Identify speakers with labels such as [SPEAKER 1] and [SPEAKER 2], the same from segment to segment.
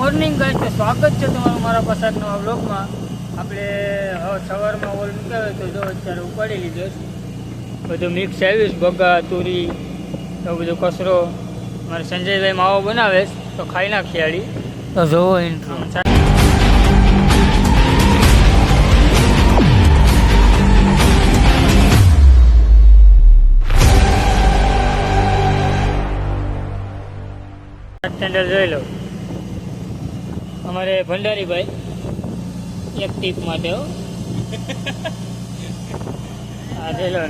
[SPEAKER 1] Morning guys તો સ્વાગત છે તમારું મારા પાછા નવા બ્લોગમાં આપણે હવે સવારમાં ઓલ મૂક્યા તો જો અત્યારે ઉપાડી લીધો. બધું મિક્સ આવીશ બગા તુરી તો બધું કચરો. મારે સંજયભાઈ માવો બનાવે તો ખાઈ નાખીએ આડી તો જોવો ઇન્ટ્રો સ્ટેન્ડર જોઈ લો. અમારે ભંડારીભાઈ એક ટીપ માટે આ જોઈ લો.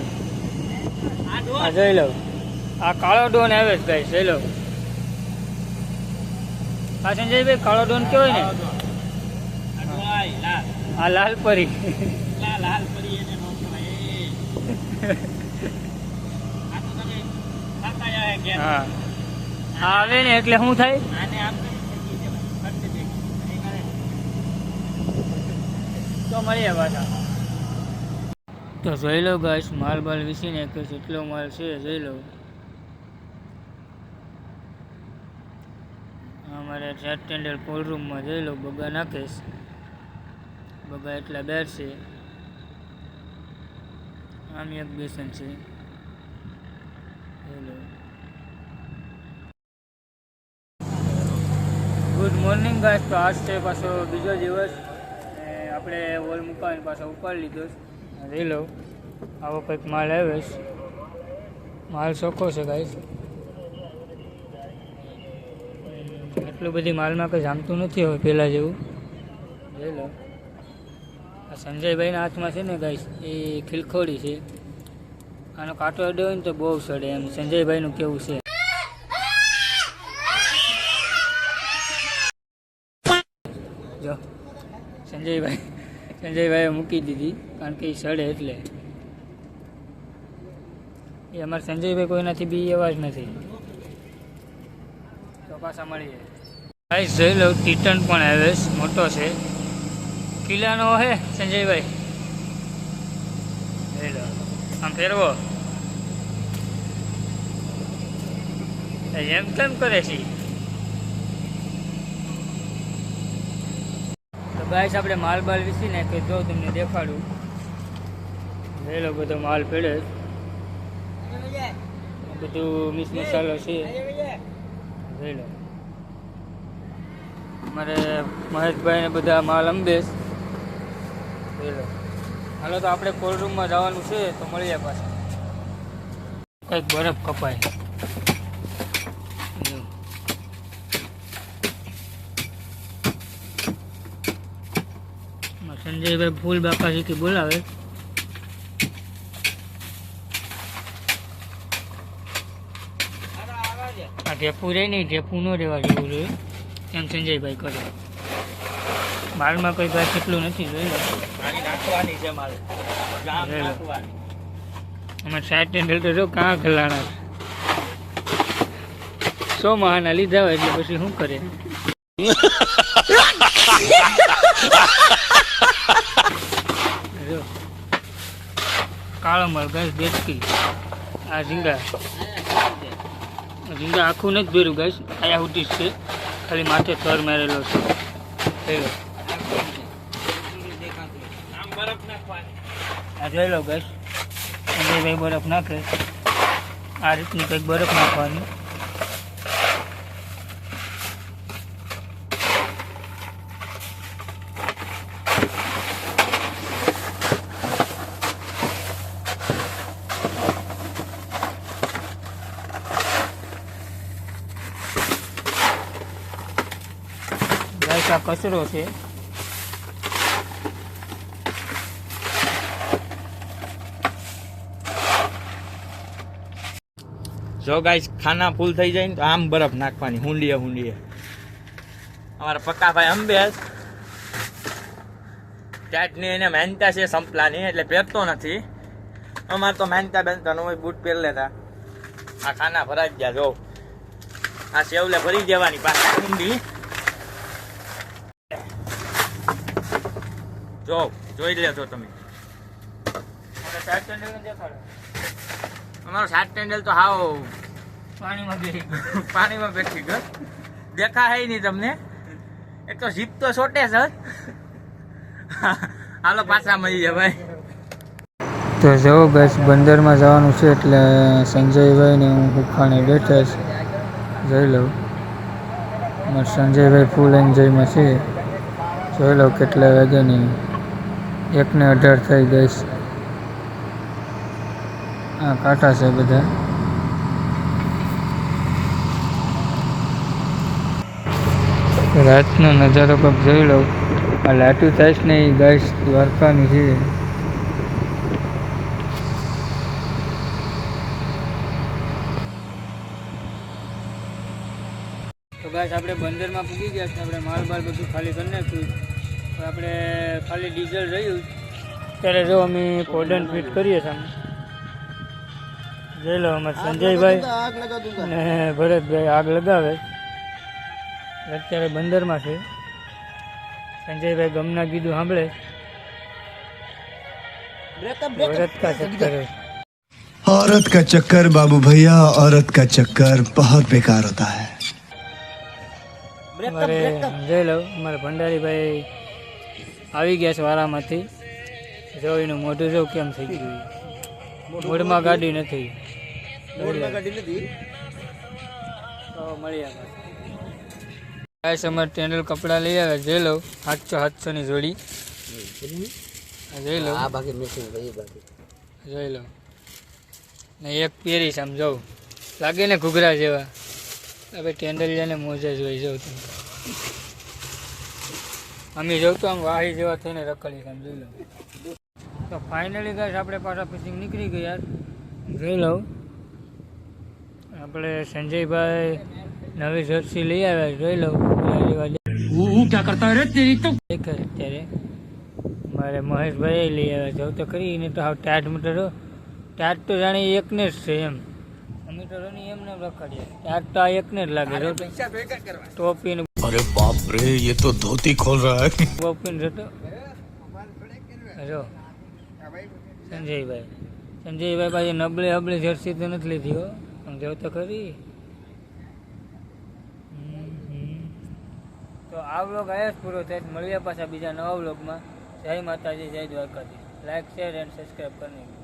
[SPEAKER 1] આ જોઈ લો. આ કાળો ડોન આવે છે ભાઈ જોઈ લો. આ સંજયભાઈ કાળો ડોન કેવો ને? આ લાલ પરી. હા. આ આવે ને એટલે શું થાય? તો મળીએ પાછા તો જોઈ લો ગાઈસ માલ બાલ વિસી કે છે એટલો માલ છે જોઈ લો. અમારે ચાર ટેન્ડર કોલરૂમમાં જોઈ લો, બગા નાખીશ બગા એટલા બેર છે. આમ એક બેસન છે. જોઈ લો. ગુડ મોર્નિંગ ગાઈસ તો આજ છે પાછો બીજો દિવસ. આપણે હોલ મુકાવીને પાછો ઉપાડી લીધો છે. લઈ લઉં. આવો કંઈક માલ આવ્યો માલ ચોખ્ખો છે ગાઈશ એટલું બધી માલમાં કંઈ જામતું નથી હવે પહેલાં જેવું. લઈ લો આ સંજયભાઈના હાથમાં છે ને ગાઈશ એ ખિલખોડી છે. આનો કાંટો અડ્યો હોય ને તો બહુ સડે એમ. સંજયભાઈનું કેવું છે જો સંજયભાઈ. સંજયભાઈએ મૂકી દીધી, કારણ કે એ સડે એટલે. એ અમારા સંજયભાઈ કોઈનાથી બી એવા જ નથી. તો પાછા મળીએ. ભાઈ, જોઈ લો ટીટન પણ આવે મોટો છે. કિલ્લાનો હે, સંજયભાઈ? આમ ફેરવો. એમ કેમ કરે છે ઈ? તો ગાઈસ, આપણે માલ બાલ વિસી નાખ્યો જો તમને દેખાડું. લો બધો માલ પડે. બધું મિસ મસાલો છે. લઈ લો મારે મહેશભાઈ ને બધા માલ અંબેશ લઈ હાલો, તો આપણે કોલ્ડ રૂમમાં જવાનું છે, તો મળીએ પાછા. કંઈક બરફ કપાય જો. સંજયભાઈ ફૂલ શીખી બોલાવે. આ ઢેપું રહે નહીં ઢેપું ન રહેવા જેવું જોઈએ એમ સંજયભાઈ કરે. માલમાં કોઈ ભાઈ કેટલું નથી, જોઈ અમે સાઈડ ટેન્ડલ તો જો કાં ખલાણા. સો મહાના લીધા હોય એટલે પછી શું કરે જો કાળો મળ બેચકી આ ઝીંગા ઝીંગા આખું નથી ભેરું ગાઈસ. આયા ઉઠી છે. ખાલી માથે થર મારેલો છે. જોઈ લો આ જોઈ લો, ગાઈસ. ભાઈ બરફ નાખે. આ રીતની કંઈક બરફ નાખવાની ગાઈસ આ કચરો છે.
[SPEAKER 2] જો ગાઈસ ખાના ફૂલ થઈ જાય ને તો આમ બરફ નાખવાની, હુંડીએ હુંડીએ. અમારા પક્કાભાઈ અંબેસ ચાટની એને મહેનતા છે, સંપલાની, એટલે પહેરતો નથી. અમારે તો મહેનતા બેનતા નો હોય બૂટ પહેર લેતા. આ ખાના ભરાઈ ગયા, જો. આ સેવલે ભરી દેવાની પાછા હુંડી જો જોઈ લેજો તમે. અમારો સાત ટેન્ડલ તો હાવ
[SPEAKER 1] પાણીમાં બેઠી
[SPEAKER 2] પાણીમાં બેઠી ગયો. દેખાય નહીં તમને. એક તો જીપ તો છોટે સર હાલો પાછા મળીએ ભાઈ.
[SPEAKER 1] તો જો બસ બંદરમાં જવાનું છે એટલે સંજયભાઈ ને હું હુખાણે બેઠા છે. જોઈ લઉં. અમારે સંજયભાઈ ફૂલ એન્જોયમાં છે. જોઈ લઉં કેટલા વાગ્યાની એકને અઢાર થઈ ગઈ છે. આ કાંટા છે બધા. રાતનો નજારો કંઈક જોઈ લઉં. આ લાટુ થાય ને એ ગાઈસ, દ્વારકાની છે. તો ગાઈસ, આપણે બંદરમાં પૂગી ગયા છે, આપણે માલ બાલ બધું ખાલી કરી નાખ્યું. આપણે ખાલી ડીઝલ રહ્યું ત્યારે જો અમે કોડન ફિટ કરીએ છીએ અમે. જોઈ લો અમારે સંજયભાઈ અને ભરતભાઈ આગ લગાવે અત્યારે બંદરમાં છે સંજયભાઈ ગમના કીધું સાંભળે ભરત કા ચક્કર है.
[SPEAKER 3] औरत का चक्कर बाबू भैया औरत का चक्कर बहुत बेकार होता है
[SPEAKER 1] અમારે જોઈ લો અમારે ભંડારીભાઈ આવી ગયા છે વારામાંથી. જો એનું મોઢું જો કેમ થઈ ગયું મૂળમાં ગાડી નથી. તો મળીએ ગાઈસ અમારે ટેન્ડલ કપડાં લઈ આવ્યા. જોઈ લો સાતસો સાતસો ની જોડી આ જોઈ બાકી. જોઈ લો. ને એક પહેરીશ આમ જવું લાગે ને ઘૂઘરા જેવા. હવે ટેન્ડલ જઈને મોજે જોઈ જાઉં તમે. અમે જોઉં તો આમ વાહી જેવા થઈને રખડી આમ જોઈ લઉં. તો ફાઇનલી ગાઈસ આપણે પાછા ફિશિંગ નીકળી ગયા જોઈ લઉં. આપણે સંજયભાઈ નવી જર્સી લઈ આવ્યા જોઈ લઉં. હું ક્યાં કરતા રે અત્યારે. મારે મહેશભાઈ લઈ આવ્યા જવું તો ખરી એને તો હાવ ટાટ મીટરો. ટાટ તો જાણે એકને જ છે એમ. મીટરોની તો રોની એમને રખડીએ. ટાટ તો આ એકને જ લાગે તો. ટોપી
[SPEAKER 3] अरे बाप रे ये तो धोती खोल रहा है
[SPEAKER 1] ટોપી ને જતો જો સંજયભાઈ સંજયભાઈ પાછી નબળી હબળી જર્સી તો નથી લીધી હો આમ જો તો ખરી હમ, હમ. તો આ વ્લોગ આયા જ પૂરો થાય મળ્યા પાછા બીજા નવા વ્લોગમાં જય માતાજી જય Dwarkaji like share and subscribe કરી નાખજો